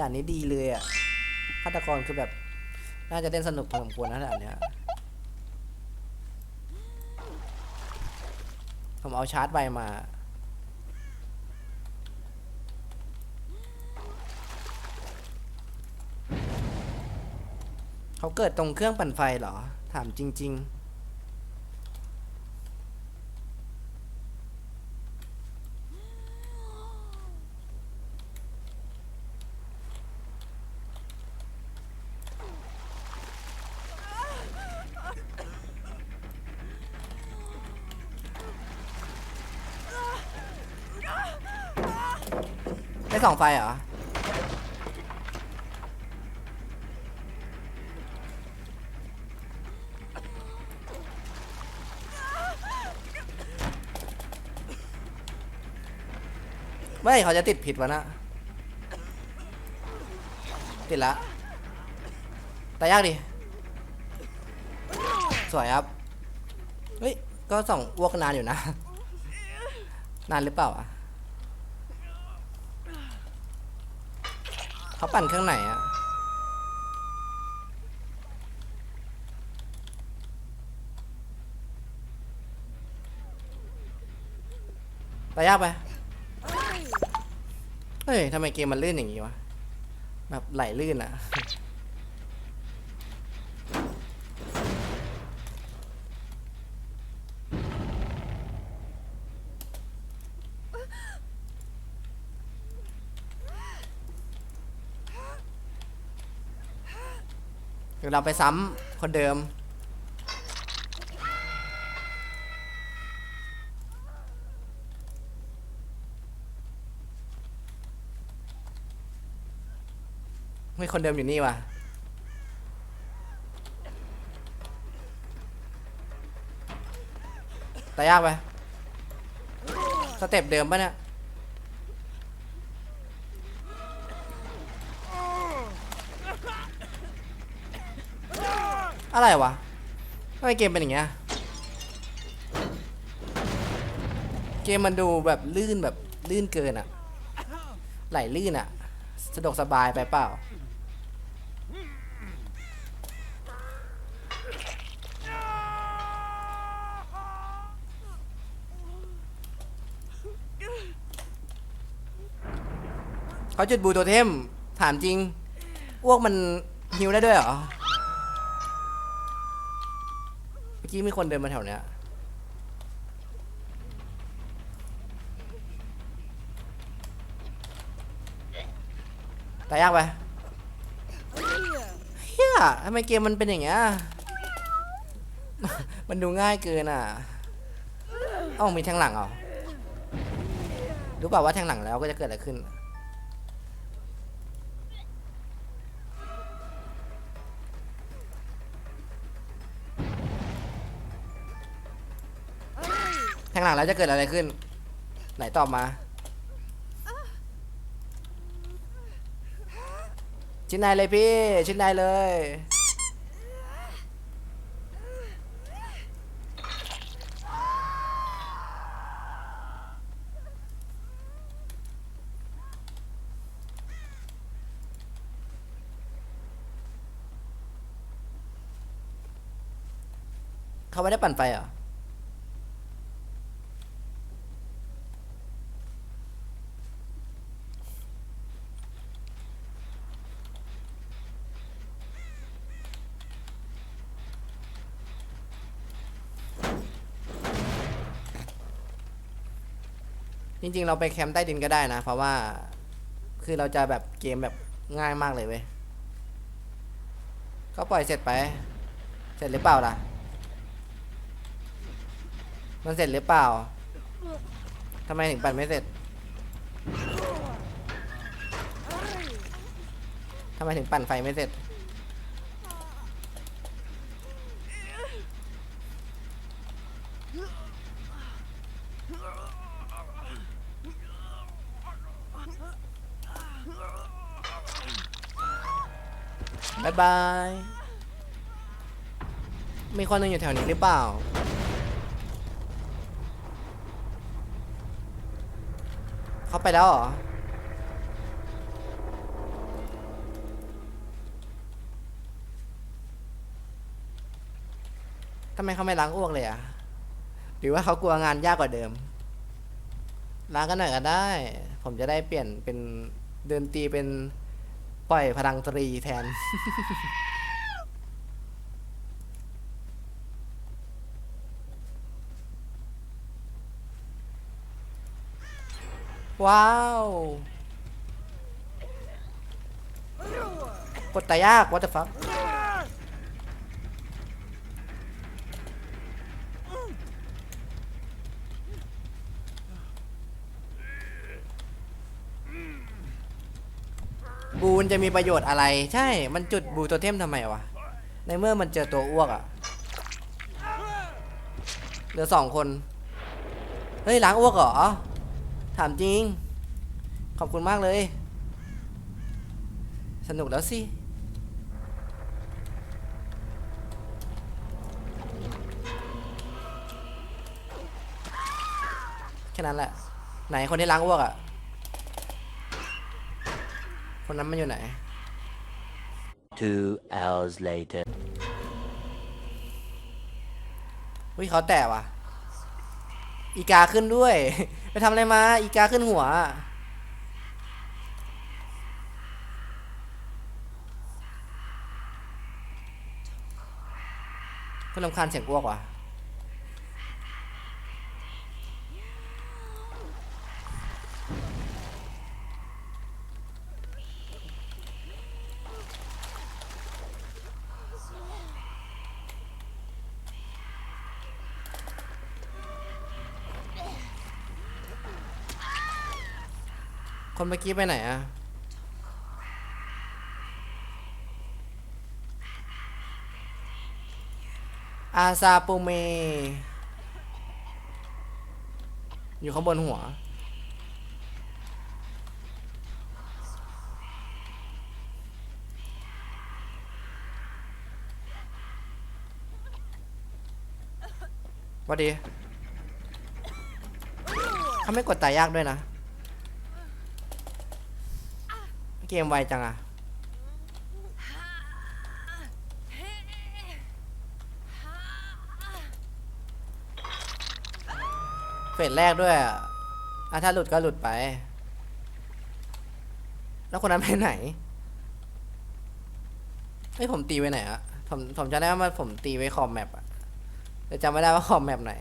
ด่านนี้ดีเลยอะฆาตกรคือแบบ น่าจะเล่นสนุกพอสมควรนะด่านเนี้ยผมเอาชาร์จใบมาเขาเกิดตรงเครื่องปั่นไฟเหรอ ถามจริง ๆ ได้สองไฟเหรอเมื่อไหร่เขาจะติดผิดวะนะ ติดละ แต่ยากดิ สวยครับ เฮ้ย ก็ส่องอ้วกนานอยู่นะ นานหรือเปล่าอะ เขาปั่นเครื่องไหนอะตายากไป เฮ้ยทำไมเกมมันลื่นอย่างงี้วะ แบบไหลลื่นอะ เดี๋ยวเราไปซ้ำคนเดิม ไม่คนเดิมอยู่นี่ว่ะแต่ยากไปสเต็ปเดิมปะเนี่ย อะไรวะทำไมเกมเป็นอย่างเงี้ย เกมมันดูแบบลื่นแบบลื่นเกินอะไหลลื่นอะสะดวกสบายไปเปล่า เขาจุดบลูโตเทม ถามจริงอ้วกมันฮิวได้ด้วยเหรอ เมื่อ กี้มีคนเดินมาแถวเนี้ยแต่ยากไปเฮียทำไมเกมมันเป็นอย่างเงี้ย มันดูง่ายเกินอะเอ้ามีแทงหลังเหรอรู้เปล่าว่าแทงหลังแล้วก็จะเกิดอะไรขึ้น แทงหลังแล้วจะเกิดอะไรขึ้น ไหนตอบมา ชิ้นในเลยพี่ ชิ้นในเลย เขาไม่ได้ปั่นไฟเหรอ จริงๆ เราไปแคมป์ใต้ดินก็ได้นะ เพราะว่า คือเราจะแบบเกมแบบง่ายมากเลยเว้ยก็ปล่อยเสร็จไป เสร็จหรือเปล่าล่ะ มันเสร็จหรือเปล่าทำไมถึงปั่นไม่เสร็จทำไมถึงปั่นไฟไม่เสร็จ บายบาย มีคนนึงอยู่แถวนี้หรือเปล่า เขาไปแล้วหรอ ทำไมเขาไม่ล้างอ้วกเลยอะ หรือว่าเขากลัวงานยากกว่าเดิม ล้างกันหน่อยก็ได้ ผมจะได้เปลี่ยนเป็นเดินตีเป็นปล่อยพลังตรีแทน ว้าวกดตายาก what the fuck บูนจะมีประโยชน์อะไร ใช่ มันจุดบูโตเทมทำไมวะ ในเมื่อมันเจอตัวอ้วกอะเหลือสองคน เฮ้ยล้างอ้วกเหรอ ถามจริง ขอบคุณมากเลย สนุกแล้วสิ แค่นั้นแหละ ไหนคนที่ล้างอ้วกอะ คนนั้นมันอยู่ไหน Two hours later. วิเขาแตะว่ะ อีกาขึ้นด้วย ไปทำอะไรมา อีกาขึ้นหัว ก็ลำคาญเสียงอ้วกว่ะ คนเมื่อกี้ไปไหนอะอาซาปูเม อยู่ข้างบนหัว วัสดี เขาไม่กดตายยากด้วยนะ เกมไวจังอะเฟสแรกด้วยอะอะถ้าหลุดก็หลุดไป แล้วคนนั้นไปไหนเฮ้ยผมตีไว้ไหนอะผมผมจำได้ว่าผมตีไว้ขอบแมปอะแต่จำไม่ได้ว่าขอบแมปไหน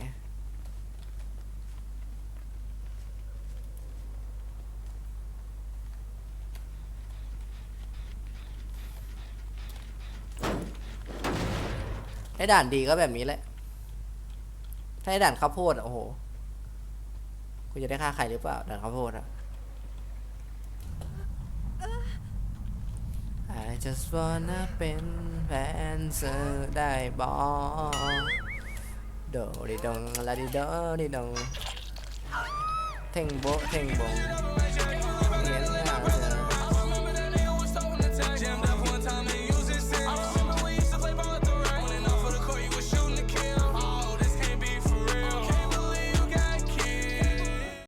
ไอ้ด่านดีก็แบบนี้แหละ ถ้าไอ้ด่านข้าวโพดอะโอ้โหกูจะได้ฆ่าใครหรือเปล่าด่านข้าวโพดอะ I just wanna เป็นแฟนเธอได้บอโดดิดงลาดิโดดิดงเท่งโบเท่งบง